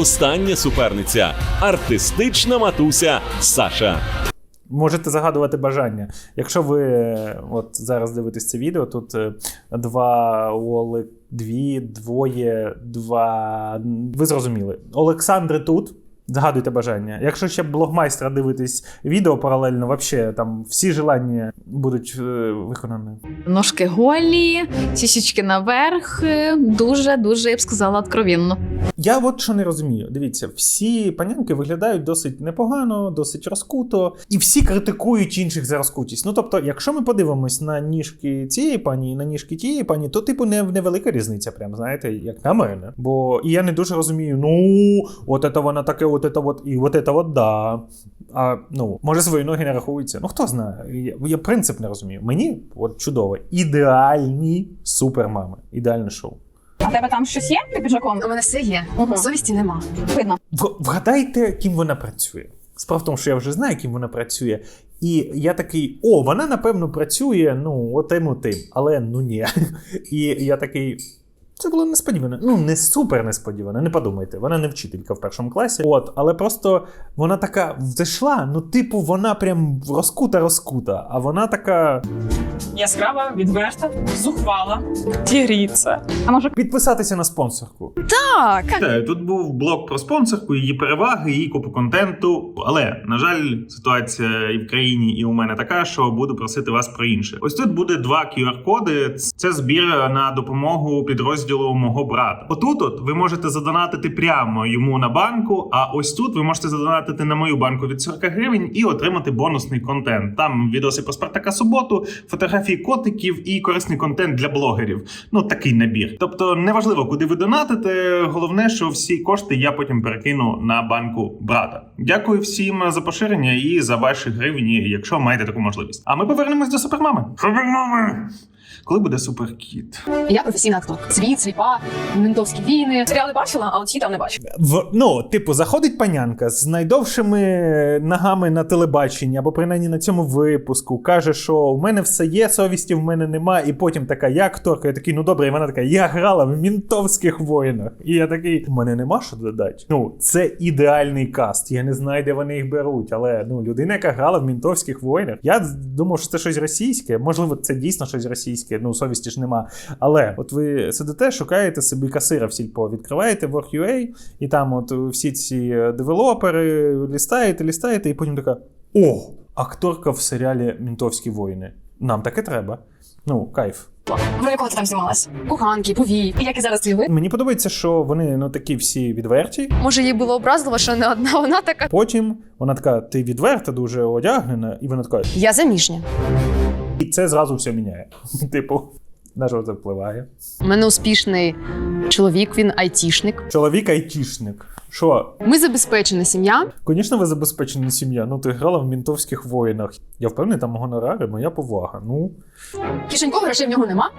Остання суперниця артистична матуся Саша. Можете загадувати бажання. Якщо ви от зараз дивитесь це відео, тут е, два Оле, дві, двоє, два. Ви зрозуміли. Олександри тут. Загадуйте бажання. Якщо ще блогмайстра дивитись відео паралельно, вообще там всі желання будуть е, виконані. Ножки голі, сісічки наверх. Дуже, дуже, я б сказала, откровенно. Я от що не розумію. Дивіться, всі панянки виглядають досить непогано, досить розкуто, і всі критикують інших за розкутість. Ну тобто, якщо ми подивимось на ніжки цієї пані і на ніжки тієї пані, то типу не невелика різниця, прям знаєте, як на мене. Бо і я не дуже розумію, ну от це вона таке, от це от, і от це от да. А ну, може, свої ноги не рахуються. Ну хто знає. Я, я принцип не розумію. Мені от чудово. Ідеальні супермами. Ідеальне шоу. А тебе там щось є під піджаком? У мене все є. Мгм. Совісті нема. Видно. В- Вгадайте, ким вона працює. Справа в тому, що я вже знаю, ким вона працює. І я такий: о, вона напевно працює, ну, отим отим, але ну ні. І я такий. Це було несподівано. Ну, не супер несподівано, не подумайте. Вона не вчителька в першому класі. От, але просто вона така взайшла, ну, типу, вона прям розкута-розкута, а вона така. яскрава, відверта, зухвала, тігріться. А може Підписатися на спонсорку. Так. Вітаю, тут був блог про спонсорку, її переваги, її купу контенту. Але на жаль, ситуація і в країні, і у мене така, що буду просити вас про інше. Ось тут буде два QR-коди. Це збір на допомогу підрозділу мого брата. Отут, от ви можете задонатити прямо йому на банку. А ось тут ви можете задонатити на мою банку від 40 гривень і отримати бонусний контент. Там відоси про Спартака суботу, фотографії котиків і корисний контент для блогерів. Ну такий набір. Тобто, неважливо, куди ви донатите. Головне, що всі кошти я потім перекину на банку брата. Дякую всім за поширення і за ваші гривні, якщо маєте таку можливість. А ми повернемось до супермами. Супермами! Коли буде суперкіт? Я професійна акторка. Світ, сліпа, ментовські війни. Серіали бачила, а от ці там не бачила. В, ну, типу, заходить панянка з найдовшими ногами на телебаченні, або принаймні на цьому випуску, каже, що в мене все є, совісті в мене нема, і потім така, я акторка, я такий, ну добре, і вона така, я грала в мінтовських воїнах. І я такий, у мене нема що додати. Ну, це ідеальний каст. Я не знаю, де вони їх беруть, але ну, людина, яка грала в мінтовських воїнах, я думав, що це щось російське. Можливо, це дійсно щось російське, ну совісті ж нема. Але от ви сидите, шукаєте собі касира в сільпо, відкриваєте Work.ua, і там от всі ці е, девелопери лістаєте, лістаєте, і потім така: О, акторка в серіалі Мінтовські воїни. Нам таке треба. Ну, кайф. Ну, якого ти там знімалась? Коханки, повій. І як і зараз твій вид? Мені подобається, що вони ну такі всі відверті. Може, їй було образливо, що не одна вона така. Потім вона така: ти відверта, дуже одягнена, і вона така, Я заміжня. І це зразу все міняє. Типу, на що це впливає? У мене успішний чоловік, він айтішник. Чоловік айтішник. Що, Ми забезпечена сім'я. Звісно, ви забезпечена сім'я. Ну, ти грала в мінтовських воїнах. Я впевнений, там гонорари, моя повага. Ну. Кишенькових грошей в нього нема.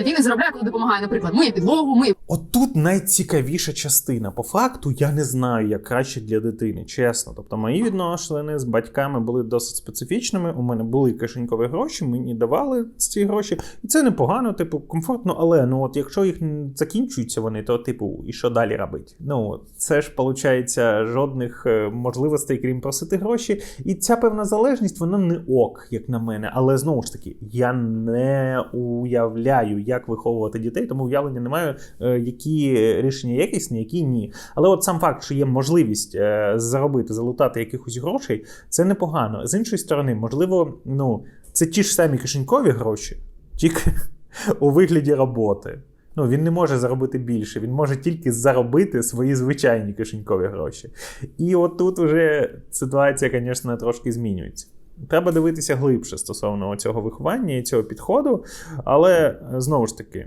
Він не заробляє, коли допомагає, наприклад, миє підлогу, миє Отут найцікавіша частина. По факту, я не знаю, як краще для дитини, чесно. Тобто, мої відносини з батьками були досить специфічними. У мене були кишенькові гроші, мені давали ці гроші. І це непогано, типу, комфортно, але ну от якщо їх закінчуються вони, то типу, і що далі робити? Ну, от, це ж виходить жодних е, можливостей, крім просити гроші. І ця певна залежність, вона не ок, як на мене. Але знову ж таки, я не уявляю, як виховувати дітей, тому уявлення не маю, е, які рішення якісні, які ні. Але от сам факт, що є можливість е, заробити, залутати якихось грошей, це непогано. З іншої сторони, можливо, ну, це ті ж самі кишенькові гроші, тільки у вигляді роботи. Ну, він не може заробити більше, він може тільки заробити свої звичайні кишенькові гроші. І от тут вже ситуація, звісно, трошки змінюється. Треба дивитися глибше стосовно цього виховання і цього підходу. Але е, знову ж таки,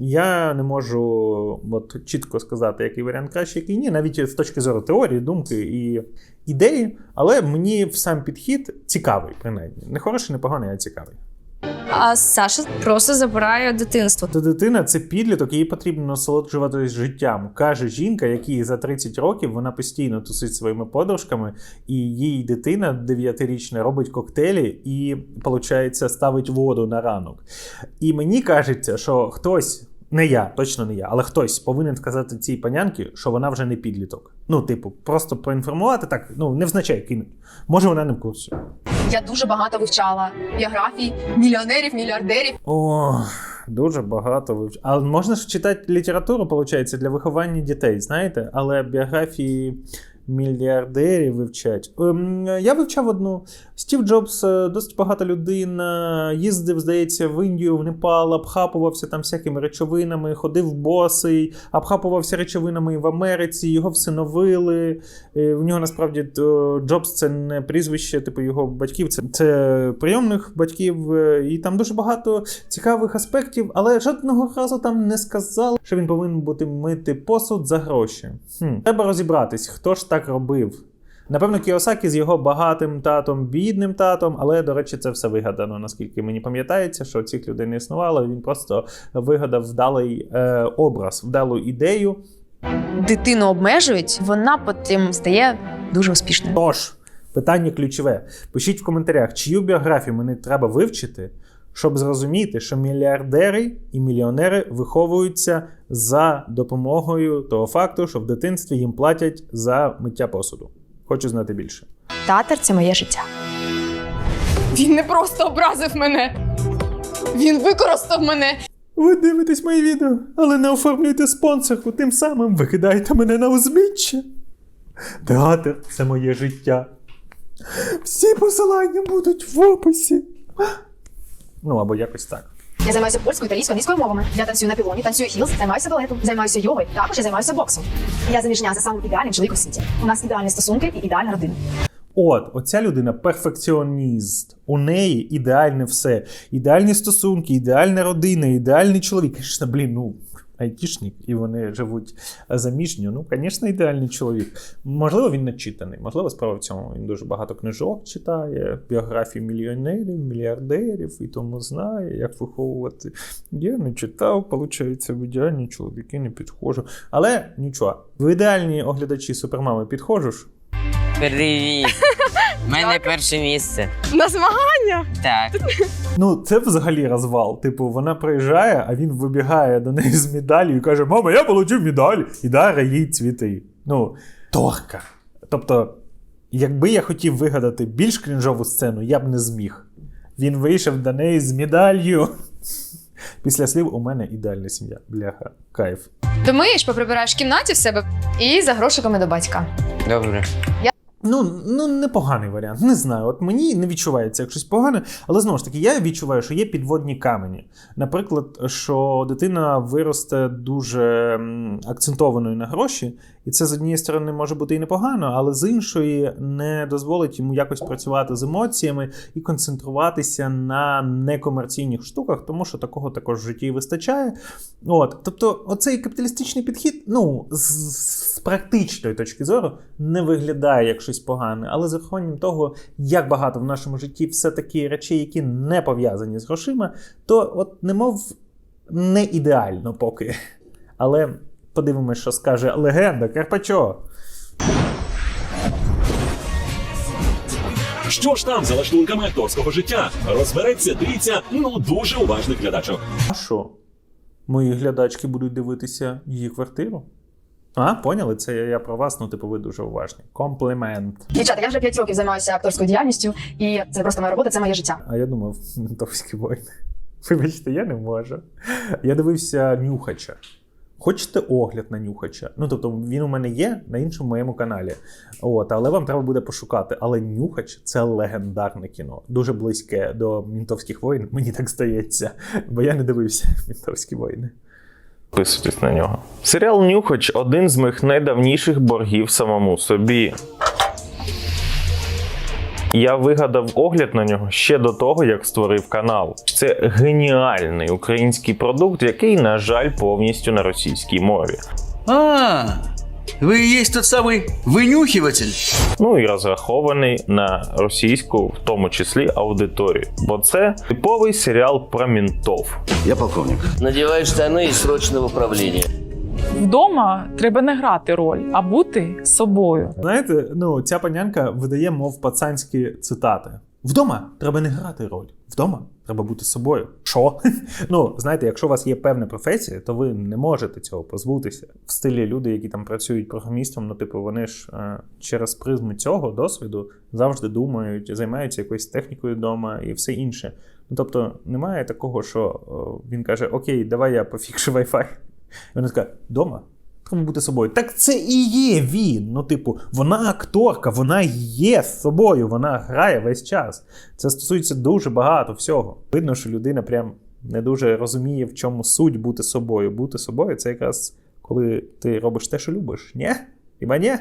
я не можу от, чітко сказати, який варіант краще, який ні, навіть з точки зору теорії, думки і ідеї. Але мені сам підхід цікавий, принаймні. Не хороший, не поганий, а цікавий. А Саша просто забирає дитинство. Та дитина це підліток, їй потрібно насолоджуватись життям. Каже жінка, якій за 30 років вона постійно тусить своїми подружками, і їй дитина 9-річна робить коктейлі і, виходить, ставить воду на ранок. І мені кажеться, що хтось. Не я, точно не я, але хтось повинен сказати цій панянці, що вона вже не підліток. Ну, типу, просто проінформувати так, ну, невзначай кинуть. Може, вона не в курсі. Я дуже багато вивчала біографій мільйонерів, мільярдерів. О, дуже багато вивчала. А можна ж читати літературу, виходить, для виховання дітей, знаєте, але біографії мільярдерів вивчать. Ем, я вивчав одну. Стів Джобс, е, досить багата людина, їздив, здається, в Індію, в Непал, обхапувався там всякими речовинами, ходив босий, обхапувався речовинами в Америці, його всиновили. Е, В нього насправді Джобс це не прізвище, типу його батьків, це, це прийомних батьків, е, і там дуже багато цікавих аспектів, але жодного разу там не сказали, що він повинен бути мити посуд за гроші. Хм. Треба розібратись, хто ж так робив. Напевно, Кіосакі з його багатим татом, бідним татом, але, до речі, це все вигадано, наскільки мені пам'ятається, що цих людей не існувало. Він просто вигадав вдалий е, образ, вдалу ідею. Дитину обмежують, вона потім стає дуже успішною. Тож, питання ключове. Пишіть в коментарях, чию біографію мені треба вивчити, щоб зрозуміти, що мільярдери і мільйонери виховуються за допомогою того факту, що в дитинстві їм платять за миття посуду. Хочу знати більше. Татер це моє життя. Він не просто образив мене. Він використав мене. Ви дивитесь мої відео, але не оформлюйте спонсорку, тим самим викидаєте мене на узбіччя. Театр це моє життя. Всі посилання будуть в описі. Ну або якось так. Я займаюся польською, італійською, англійською мовами. Я танцюю на пілоні, танцюю хілс, займаюся балетом, займаюся йогою. Також я займаюся боксом. Я заміжня за самим ідеальним чоловіком в світі. У нас ідеальні стосунки і ідеальна родина. От, оця людина перфекціоніст. У неї ідеальне все. Ідеальні стосунки, ідеальна родина, ідеальний чоловік. Звісно, блін, ну, айтішник, і вони живуть заміжньо. Ну, звісно, ідеальний чоловік. Можливо, він начитаний, можливо, справа в цьому. Він дуже багато книжок читає, біографії мільйонерів, мільярдерів і тому знає, як виховувати. Я не читав, виходить, в ідеальні чоловіки не підходжу. Але нічого, в ідеальні оглядачі супермами підходжу ж. Привіт! У мене перше місце. На змагання. Так. Ну, це взагалі розвал. Типу, вона приїжджає, а він вибігає до неї з медаллю і каже: Мама, я отримав медаль і даре їй цвіти. Ну, торка. Тобто, якби я хотів вигадати більш крінжову сцену, я б не зміг. Він вийшов до неї з медаллю. Після слів у мене ідеальна сім'я. Бляха, кайф. Домиєш, поприбираєш в кімнаті в себе і за грошиками до батька. Добре. Ну, ну, непоганий варіант. Не знаю. От мені не відчувається як щось погане, але знову ж таки, я відчуваю, що є підводні камені. Наприклад, що дитина виросте дуже акцентованою на гроші, і це з однієї сторони може бути і непогано, але з іншої не дозволить йому якось працювати з емоціями і концентруватися на некомерційних штуках, тому що такого також в житті вистачає. От, тобто, оцей капіталістичний підхід, ну, з, з практичної точки зору, не виглядає як щось погане, але з урахуванням того, як багато в нашому житті все-таки речей, які не пов'язані з грошима, то от немов не ідеально поки. Але подивимось, що скаже легенда Карпачо. Що ж там за лаштунками акторського життя? Розбереться трійця ну дуже уважних глядачок. А що? Мої глядачки будуть дивитися її квартиру? А, поняли? Це я, я про вас, ну типу, ви дуже уважні. Комплімент. Дівчата, я вже 5 років займаюся акторською діяльністю, і це просто моя робота, це моє життя. А я думав, ментовські війни. Вибачте, я не можу. Я дивився нюхача. Хочете огляд на нюхача? Ну, тобто, він у мене є на іншому моєму каналі. От, але вам треба буде пошукати. Але нюхач це легендарне кіно. Дуже близьке до мінтовських воїн, мені так здається. Бо я не дивився мінтовські воїни. Підписуйтесь на нього. Серіал Нюхач один з моїх найдавніших боргів самому собі. Я вигадав огляд на нього ще до того, як створив канал. Це геніальний український продукт, який, на жаль, повністю на російській мові. А, вы и есть тот самый вынюхиватель. Ну і розрахований на російську, в тому числі аудиторію. Бо це типовий серіал про мінтов. Я полковник. Надіваєш штани і срочно в управління. Вдома треба не грати роль, а бути собою. Знаєте, ну ця панянка видає, мов пацанські цитати. Вдома треба не грати роль. Вдома треба бути собою. Що? ну, знаєте, якщо у вас є певна професія, то ви не можете цього позбутися. В стилі люди, які там працюють програмістом, ну, типу, вони ж е, через призму цього досвіду завжди думають, займаються якоюсь технікою вдома і все інше. Ну, тобто, немає такого, що о, він каже: Окей, давай я пофікшу Wi-Fi. І вона така, вдома треба бути собою. Так це і є він. Ну, типу, вона акторка, вона є собою, вона грає весь час. Це стосується дуже багато всього. Видно, що людина прям не дуже розуміє, в чому суть бути собою. Бути собою це якраз коли ти робиш те, що любиш. Ні? Хіба ні?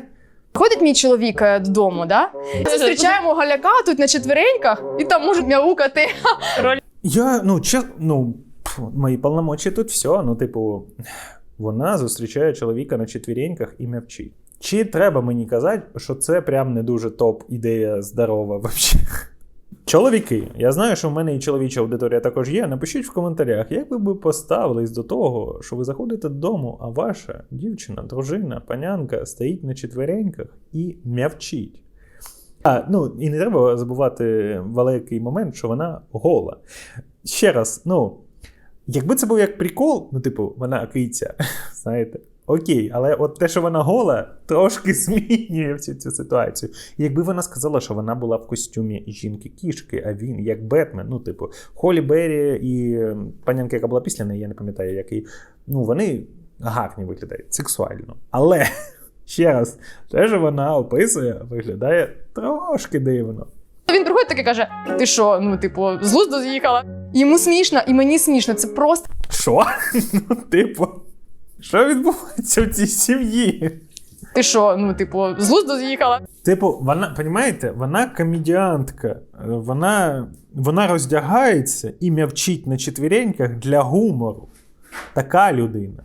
Ходить мій чоловік е, додому, да? Зустрічаємо галяка тут на четвереньках і там можуть мяукати. Я, ну, чесно, ну, мої полномочі тут все. Ну, типу, вона зустрічає чоловіка на четвіреньках і мовчить. Чи треба мені казати, що це прям не дуже топ ідея здорова вообще? Чоловіки, я знаю, що в мене і чоловіча аудиторія також є. Напишіть в коментарях, як ви б поставились до того, що ви заходите додому, а ваша дівчина, дружина, панянка стоїть на четвереньках і м'явчить. А, ну і не треба забувати великий момент, що вона гола. Ще раз, ну, якби це був як прикол, ну, типу, вона киця, знаєте, окей, але от те, що вона гола, трошки змінює всю цю ситуацію. І якби вона сказала, що вона була в костюмі жінки-кішки, а він як Бетмен, ну, типу, Холі Беррі і ем, панянка, яка була після неї, я не пам'ятаю, який, ну, вони гарні виглядають, сексуально. Але. Ще раз, те, що вона описує, виглядає трошки дивно. Він приходить такий каже: Ти що, ну, типу, з глузду з'їхала? Йому смішно, і мені смішно. Це просто Що? Ну, типу, що відбувається в цій сім'ї? ти що, ну, типу, з глузду з'їхала. Типу, вона, понімаєте, вона комедіантка, вона, вона роздягається і м'явчить на четвіреньках для гумору. Така людина.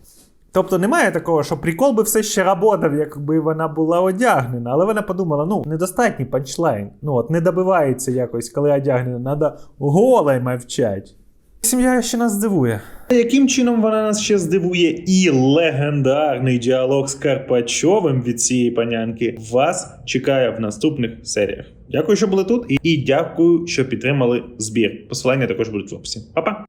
Тобто немає такого, що прикол би все ще работав, якби вона була одягнена. Але вона подумала: ну, недостатній панчлайн. Ну, от не добивається якось, коли одягнена, треба голе мовчать. Сім'я ще нас здивує. Яким чином вона нас ще здивує? І легендарний діалог з Карпачовим від цієї панянки вас чекає в наступних серіях. Дякую, що були тут, і дякую, що підтримали збір. Посилання також будуть в описі. Па-па!